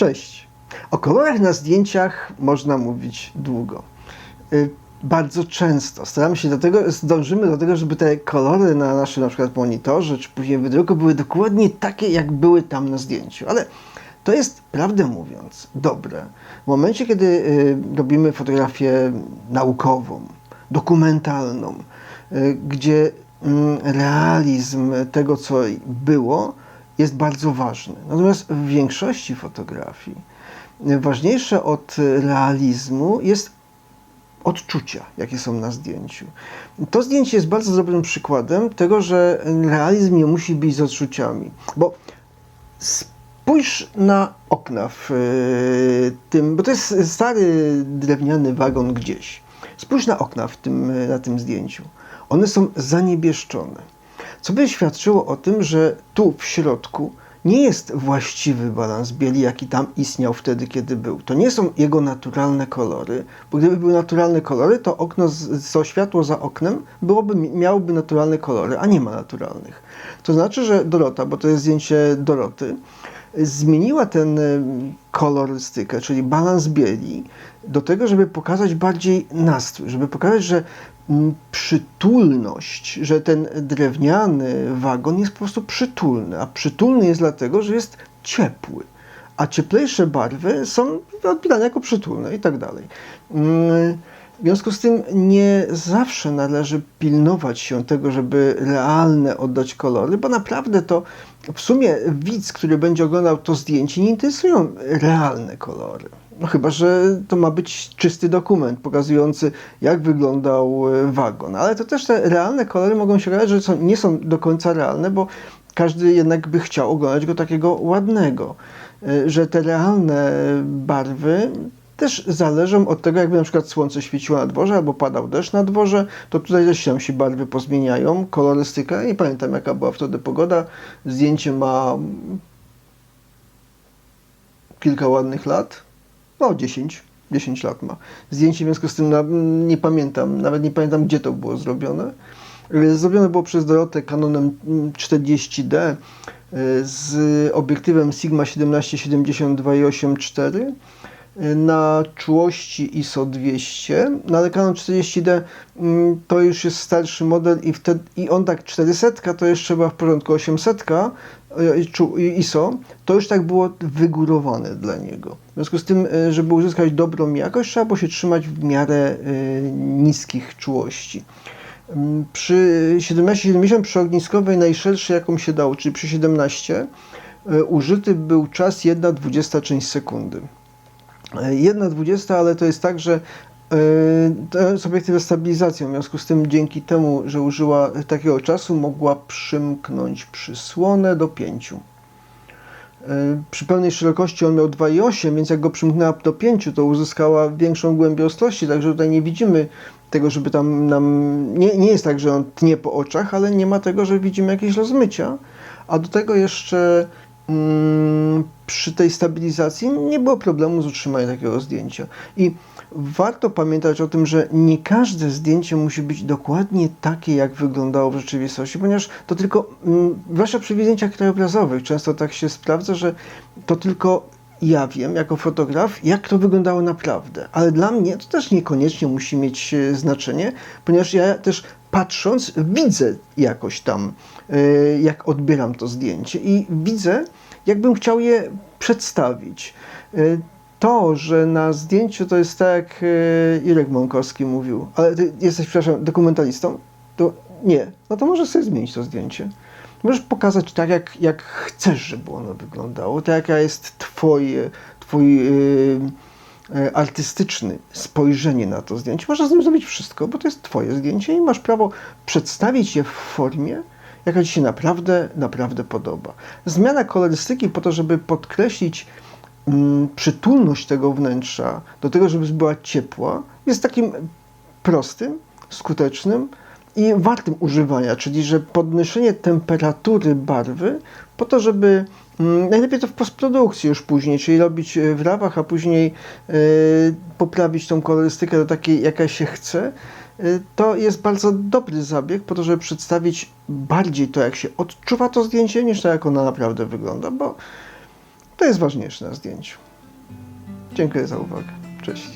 Cześć. O kolorach na zdjęciach można mówić długo. Y, Bardzo często staramy się do tego, dążymy do tego, żeby te kolory na naszym na przykład monitorze czy później wydruku były dokładnie takie, jak były tam na zdjęciu. Ale to jest, prawdę mówiąc, dobre w momencie, kiedy y, robimy fotografię naukową, dokumentalną, y, gdzie mm, realizm tego, co było, jest bardzo ważny. Natomiast w większości fotografii ważniejsze od realizmu jest odczucia, jakie są na zdjęciu. To zdjęcie jest bardzo dobrym przykładem tego, że realizm nie musi być z odczuciami, bo spójrz na okna w y, tym, bo to jest stary drewniany wagon gdzieś. Spójrz na okna w tym, na tym zdjęciu. One są zaniebieszczone. Co by świadczyło o tym, że tu w środku nie jest właściwy balans bieli, jaki tam istniał wtedy, kiedy był. To nie są jego naturalne kolory, bo gdyby były naturalne kolory, to okno, z- to światło za oknem byłoby, miałoby naturalne kolory, a nie ma naturalnych. To znaczy, że Dorota, bo to jest zdjęcie Doroty, zmieniła ten y, kolorystykę, czyli balans bieli, do tego, żeby pokazać bardziej nastrój, żeby pokazać, że mm, przytulność, że ten drewniany wagon jest po prostu przytulny, a przytulny jest dlatego, że jest ciepły, a cieplejsze barwy są odbierane jako przytulne i tak dalej. W związku z tym nie zawsze należy pilnować się tego, żeby realne oddać kolory, bo naprawdę to w sumie widz, który będzie oglądał to zdjęcie, nie interesują realne kolory. No chyba, że to ma być czysty dokument pokazujący, jak wyglądał e, wagon. Ale to też te realne kolory mogą się okazać, że są, nie są do końca realne, bo każdy jednak by chciał oglądać go takiego ładnego. E, Że te realne barwy też zależą od tego, jakby na przykład słońce świeciło na dworze albo padał deszcz na dworze, to tutaj też tam się barwy pozmieniają, kolorystyka. Nie pamiętam jaka była wtedy pogoda. Zdjęcie ma kilka ładnych lat. No 10, 10 lat ma. Zdjęcie w związku z tym na, nie pamiętam, nawet nie pamiętam gdzie to było zrobione. Y, Zrobione było przez Dorotę Canonem mm, 40D y, z obiektywem Sigma 17-72 i 8.4 na czułości ISO 200, no ale Canon 40D mm, to już jest starszy model i, wtedy, i on tak 400 to jeszcze była w porządku 800 y, czu- ISO, to już tak było wygórowane dla niego. W związku z tym, y, żeby uzyskać dobrą jakość, trzeba było się trzymać w miarę y, niskich czułości. Mm, Przy 1770 przy ogniskowej najszerszej jaką się dało, czyli przy 17 y, użyty był czas 1,20 część sekundy. E, 1,20, ale to jest tak, że y, to jest obiektyw stabilizacją, w związku z tym dzięki temu, że użyła takiego czasu, mogła przymknąć przysłonę do 5. E, Przy pełnej szerokości on miał 2,8, więc jak go przymknęła do 5, to uzyskała większą głębię ostrości, także tutaj nie widzimy tego, żeby tam nam... Nie, nie jest tak, że on tnie po oczach, ale nie ma tego, że widzimy jakieś rozmycia. A do tego jeszcze przy tej stabilizacji nie było problemu z utrzymaniem takiego zdjęcia. I warto pamiętać o tym, że nie każde zdjęcie musi być dokładnie takie, jak wyglądało w rzeczywistości, ponieważ to tylko, mm, zwłaszcza przy zdjęciach krajobrazowych, często tak się sprawdza, że to tylko ja wiem, jako fotograf, jak to wyglądało naprawdę. Ale dla mnie to też niekoniecznie musi mieć e, znaczenie, ponieważ ja też patrząc widzę jakoś tam, e, jak odbieram to zdjęcie i widzę, jakbym chciał je przedstawić. E, To, że na zdjęciu to jest tak, jak e, Mąkowski mówił, ale ty jesteś, przepraszam, dokumentalistą, to nie, no to możesz sobie zmienić to zdjęcie. Możesz pokazać tak, jak, jak chcesz, żeby ono wyglądało, tak jaka jest twoje, twój yy, artystyczny spojrzenie na to zdjęcie. Możesz z nim zrobić wszystko, bo to jest twoje zdjęcie i masz prawo przedstawić je w formie, jaka ci się naprawdę, naprawdę podoba. Zmiana kolorystyki po to, żeby podkreślić mm, przytulność tego wnętrza, do tego, żeby była ciepła, jest takim prostym, skutecznym i wartym używania, czyli że podnoszenie temperatury barwy po to, żeby mm, najlepiej to w postprodukcji już później, czyli robić e, w rawach, a później e, poprawić tą kolorystykę do takiej, jaka się chce, e, to jest bardzo dobry zabieg po to, żeby przedstawić bardziej to, jak się odczuwa to zdjęcie, niż to, jak ono naprawdę wygląda, bo to jest ważniejsze na zdjęciu. Dziękuję za uwagę. Cześć.